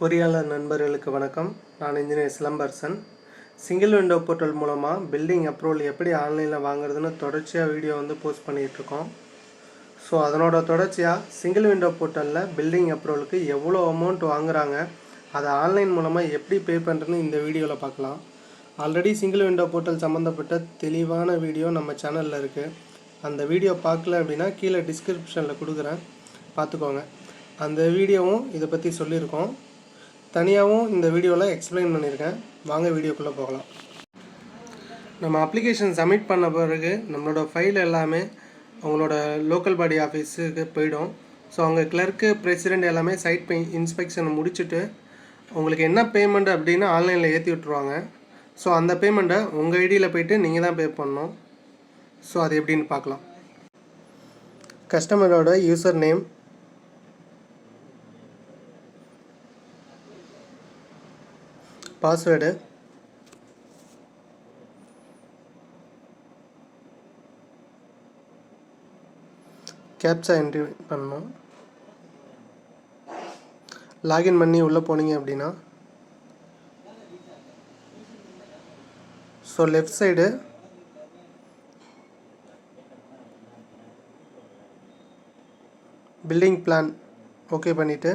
பொறியாளர் நண்பர்களுக்கு வணக்கம். நான் engineer Silambarasan. Single window portal மூலமாக பில்டிங் அப்ரூவல் எப்படி ஆன்லைனில் வாங்குறதுன்னு தொடர்ச்சியாக வீடியோ வந்து போஸ்ட் பண்ணிகிட்ருக்கோம் ஸோ அதனோட தொடர்ச்சியாக சிங்கிள் விண்டோ போர்ட்டலில் பில்டிங் அப்ரூவலுக்கு எவ்வளோ அமௌண்ட் வாங்குகிறாங்க அதை ஆன்லைன் மூலமாக எப்படி பே பண்ணுறதுன்னு இந்த வீடியோவில் பார்க்கலாம். ஆல்ரெடி சிங்கிள் விண்டோ போர்ட்டல் சம்மந்தப்பட்ட தெளிவான வீடியோ நம்ம சேனலில் இருக்குது அந்த வீடியோ பார்க்கல அப்படின்னா கீழே டிஸ்கிரிப்ஷனில் கொடுக்குறேன். பார்த்துக்கோங்க. அந்த வீடியோவும் இதை பற்றி சொல்லியிருக்கோம். தனியாகவும் இந்த வீடியோவில் எக்ஸ்பிளைன் பண்ணியிருக்கேன். வாங்க வீடியோக்குள்ளே போகலாம். நம்ம அப்ளிகேஷன் சப்மிட் பண்ண பிறகு நம்மளோட ஃபைல் எல்லாமே அவங்களோட லோக்கல் பாடி ஆஃபீஸுக்கு போயிடும். ஸோ அவங்க கிளர்க்கு பிரசிடெண்ட் எல்லாமே சைட் பே இன்ஸ்பெக்ஷன் முடிச்சுட்டு உங்களுக்கு என்ன பேமெண்ட் அப்படின்னு ஆன்லைனில் ஏற்றி விட்ருவாங்க ஸோ அந்த பேமெண்ட்டை உங்கள் ஐடியில் போயிட்டு நீங்கள் தான் பே பண்ணணும். ஸோ அது எப்படின்னு பார்க்கலாம். கஸ்டமரோட user name password captcha entry பண்ணணும். லாகின் பண்ணி உள்ளே போனீங்க அப்படின்னா so left side building plan okay பண்ணிவிட்டு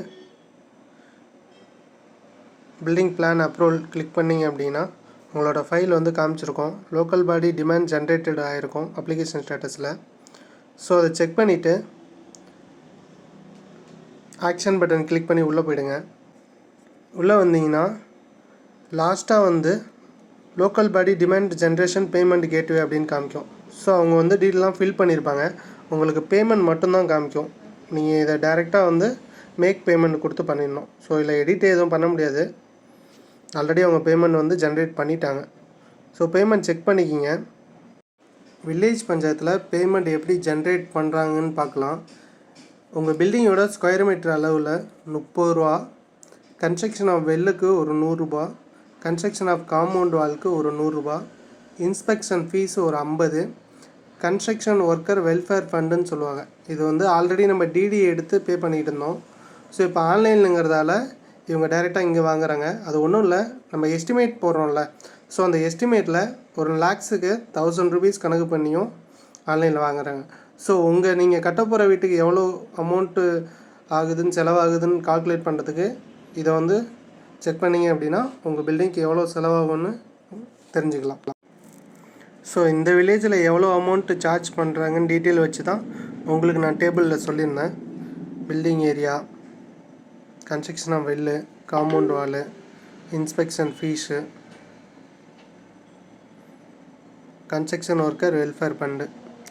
பில்டிங் பிளான் அப்ரூவல் கிளிக் பண்ணிங்க அப்படின்னா உங்களோட ஃபைல் வந்து காமிச்சிருக்கோம். லோக்கல் பாடி டிமாண்ட் ஜென்ரேட்டட் ஆகிருக்கும் அப்ளிகேஷன் ஸ்டேட்டஸில் ஸோ அதை செக் பண்ணிவிட்டு ஆக்ஷன் பட்டன் கிளிக் பண்ணி உள்ளே போயிடுங்க. உள்ளே வந்தீங்கன்னா லாஸ்ட்டாக வந்து local body demand generation payment gateway அப்படின்னு காமிக்கும். ஸோ அவங்க வந்து டீட்டெயிலாம் ஃபில் பண்ணியிருப்பாங்க. உங்களுக்கு பேமெண்ட் மட்டும்தான் காமிக்கும். நீங்கள் இதை டைரெக்டாக வந்து மேக் பேமெண்ட் கொடுத்து பண்ணிடணும். ஸோ இதில் எடிட் எதுவும் பண்ண முடியாது. ஆல்ரெடி அவங்க பேமெண்ட் வந்து ஜென்ரேட் பண்ணிட்டாங்க. ஸோ பேமெண்ட் செக் பண்ணிக்கிங்க. வில்லேஜ் பஞ்சாயத்தில் பேமெண்ட் எப்படி ஜென்ரேட் பண்ணுறாங்கன்னு பார்க்கலாம். உங்கள் பில்டிங்கோட ஸ்கொயர் மீட்டர் அளவில் முப்பது ரூபா கன்ஸ்ட்ரக்ஷன் ஆஃப் வெல்லுக்கு ஒரு நூறுரூபா கன்ஸ்ட்ரக்ஷன் ஆஃப் காம்பவுண்ட் வால்க்கு ஒரு நூறுரூபா இன்ஸ்பெக்ஷன் ஃபீஸ் ஒரு ஐம்பது கன்ஸ்ட்ரக்ஷன் ஒர்க்கர் வெல்ஃபேர் ஃபண்டுன்னு சொல்லுவாங்க. இது வந்து ஆல்ரெடி நம்ம டிடி எடுத்து பே பண்ணிகிட்டு இருந்தோம். ஸோ இப்போ ஆன்லைனுங்கிறதால இவங்க டைரெக்டாக இங்கே வாங்குறாங்க. அது ஒன்றும் இல்லை நம்ம எஸ்டிமேட் போடுறோம்ல. ஸோ அந்த எஸ்டிமேட்டில் ஒரு லேக்ஸுக்கு தௌசண்ட் ருபீஸ் கணக்கு பண்ணியும் ஆன்லைனில் வாங்குறாங்க. ஸோ உங்கள் நீங்கள் கட்ட போகிற வீட்டுக்கு எவ்வளோ அமௌண்ட்டு ஆகுதுன்னு செலவாகுதுன்னு கால்குலேட் பண்ணுறதுக்கு இதை வந்து செக் பண்ணிங்க அப்படின்னா உங்கள் பில்டிங்க்கு எவ்வளோ செலவாகும்னு தெரிஞ்சுக்கலாம். ஸோ இந்த வில்லேஜில் எவ்வளோ அமௌண்ட்டு சார்ஜ் பண்ணுறாங்கன்னு டீட்டெயில் வச்சு தான் உங்களுக்கு நான் டேபிளில் சொல்லியிருந்தேன். Building area construction of well compound wall inspection fees construction worker welfare fund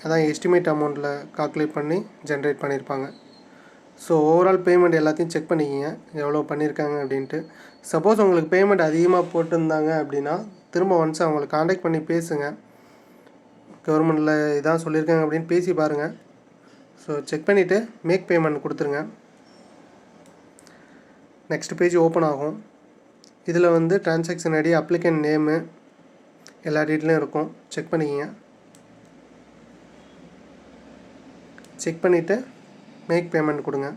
அதான் எஸ்டிமேட் அமௌண்ட்டில் கால்குலேட் பண்ணி ஜென்ரேட் பண்ணியிருப்பாங்க ஸோ ஓவரால் பேமெண்ட் எல்லாத்தையும் செக் பண்ணிக்கிங்க. எவ்வளோ பண்ணியிருக்காங்க அப்படின்ட்டு. சப்போஸ் உங்களுக்கு பேமெண்ட் அதிகமாக போட்டிருந்தாங்க அப்படின்னா திரும்ப ஒன்ஸ் அவங்களை காண்டாக்ட் பண்ணி பேசுங்க. கவர்மெண்ட்டில் இதான் சொல்லியிருக்காங்க அப்படின்னு பேசி பாருங்கள் ஸோ செக் பண்ணிவிட்டு மேக் பேமெண்ட் கொடுத்துருங்க. நெக்ஸ்ட் பேஜ் ஓப்பன் ஆகும். இதில் வந்து டிரான்சாக்ஷன் ஐடி அப்ளிகன் நேமு எல்லா டீட்டெயிலும் இருக்கும். செக் பண்ணிக்கிங்க. செக் பண்ணிவிட்டு மேக் பேமெண்ட் கொடுங்க.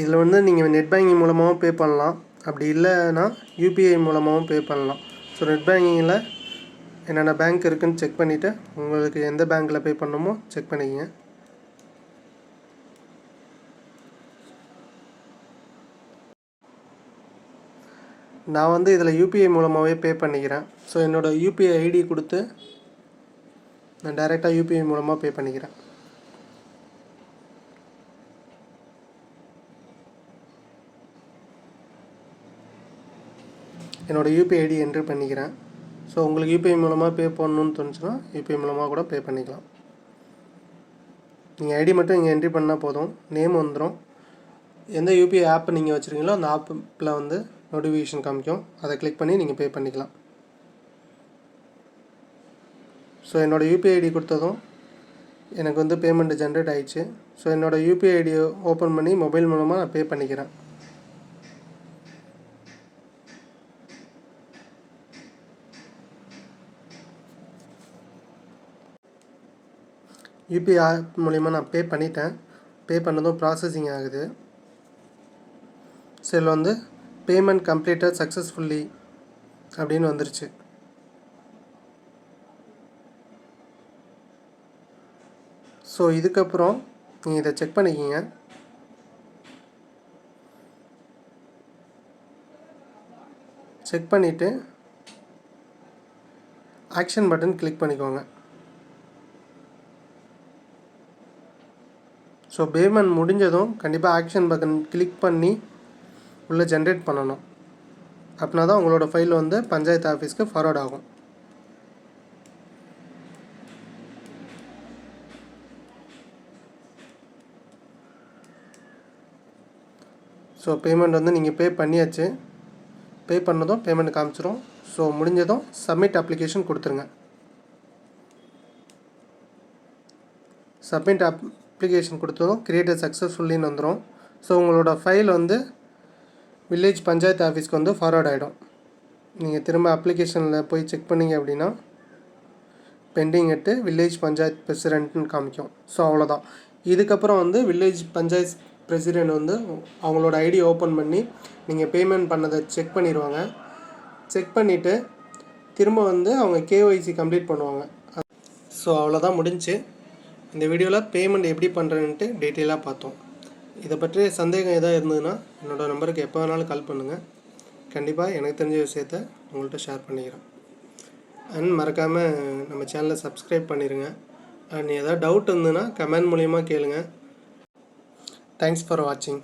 இதில் வந்து நீங்கள் நெட் பேங்கிங் மூலமாகவும் பே பண்ணலாம். அப்படி இல்லைன்னா யூபிஐ மூலமாகவும் பே பண்ணலாம். ஸோ நெட் பேங்கிங்கில் என்னென்ன பேங்க் இருக்குதுன்னு செக் பண்ணிவிட்டு உங்களுக்கு எந்த பேங்க்கில் பே பண்ணணுமோ செக் பண்ணிக்கங்க. நான் வந்து இதில் யூபிஐ மூலமாகவே பே பண்ணிக்கிறேன். ஸோ என்னோடய யூபிஐ ஐடி கொடுத்து நான் டைரெக்டாக யூபிஐ மூலமாக பே பண்ணிக்கிறேன். என்னோடய யூபிஐ ஐடி என்ட்ரு பண்ணிக்கிறேன். ஸோ உங்களுக்கு யூபிஐ மூலமாக பே பண்ணணும்னு தோணுச்சுன்னா யூபிஐ மூலமாக கூட பே பண்ணிக்கலாம். நீங்கள் ஐடி மட்டும் இங்கே என்ட்ரி பண்ணால் போதும். நேம் வந்துடும் எந்த யூபிஐ ஆப் நீங்கள் வச்சுருக்கீங்களோ அந்த ஆப்பில் வந்து நோட்டிஃபிகேஷன் காமிக்கும். அதை கிளிக் பண்ணி நீங்கள் பே பண்ணிக்கலாம். ஸோ என்னோடய யூபிஐ ஐடி கொடுத்ததும் எனக்கு வந்து பேமெண்ட் ஜென்ரேட் ஆகிடுச்சு ஸோ என்னோடய யூபிஐ ஐடியை ஓப்பன் பண்ணி மொபைல் மூலமாக நான் பே பண்ணிக்கிறேன். யூபிஐ ஆப் மூலிமா நான் பே பண்ணிட்டேன். பே பண்ணதும் ப்ராசஸிங் ஆகுது. செல் வந்து பேமெண்ட் கம்ப்ளீட்டட் சக்ஸஸ்ஃபுல்லி அப்படின்னு வந்துருச்சு. ஸோ இதுக்கப்புறம் நீங்கள் இதை செக் பண்ணிக்கிங்க. செக் பண்ணிவிட்டு ஆக்ஷன் பட்டன் கிளிக் பண்ணிக்கோங்க. ஸோ பேமெண்ட் முடிஞ்சதும் கண்டிப்பாக ஆக்ஷன் பட்டன் கிளிக் பண்ணி உள்ளே ஜென்ரேட் பண்ணணும். அப்படின்னா தான் உங்களோட ஃபைல் வந்து பஞ்சாயத்து ஆஃபீஸ்க்கு ஃபார்வர்ட் ஆகும். ஸோ பேமெண்ட் வந்து நீங்கள் பே பண்ணியாச்சு. பே பண்ணதும் பேமெண்ட் காமிச்சிரும். ஸோ முடிஞ்சதும் சப்மிட் அப்ளிகேஷன் கொடுத்துருங்க. சப்மிட் அப் அப்ளிகேஷன் கொடுத்ததும் கிரியேட்டட் சக்ஸஸ்ஃபுல்லின்னு வந்துடும் ஸோ உங்களோட ஃபைல் வந்து வில்லேஜ் பஞ்சாயத்து ஆஃபீஸ்க்கு வந்து ஃபார்வர்ட் ஆகிடும் நீங்கள் திரும்ப அப்ளிகேஷனில் போய் செக் பண்ணீங்க அப்படின்னா பெண்டிங் எட்டு வில்லேஜ் பஞ்சாயத்து பிரசிடென்ட்னு காமிக்கும். ஸோ அவ்வளோதான் இதுக்கப்புறம் வந்து வில்லேஜ் பஞ்சாயத் பிரசிடென்ட் வந்து அவங்களோட ஐடி ஓப்பன் பண்ணி நீங்கள் பேமெண்ட் பண்ணதை செக் பண்ணிடுவாங்க செக் பண்ணிவிட்டு திரும்ப வந்து அவங்க கேஒய்சி கம்ப்ளீட் பண்ணுவாங்க. ஸோ அவ்வளோதான் முடிஞ்சு. இந்த வீடியோவில் பேமெண்ட் எப்படி பண்ணுறேன்ட்டு டீட்டெயிலாக பார்த்தோம். இதை பற்றி சந்தேகம் எதாவது இருந்ததுன்னா என்னோடய நம்பருக்கு எப்போ வேணாலும் கால் பண்ணுங்கள் கண்டிப்பாக எனக்கு தெரிஞ்ச விஷயத்த உங்கள்கிட்ட ஷேர் பண்ணிக்கிறேன். அண்ட் மறக்காமல் நம்ம சேனலை சப்ஸ்கிரைப் பண்ணிடுங்க அண்ட் ஏதாவது டவுட் இருந்ததுன்னா கமெண்ட் மூலிமா கேளுங்க. தேங்க்ஸ் ஃபார் வாட்சிங்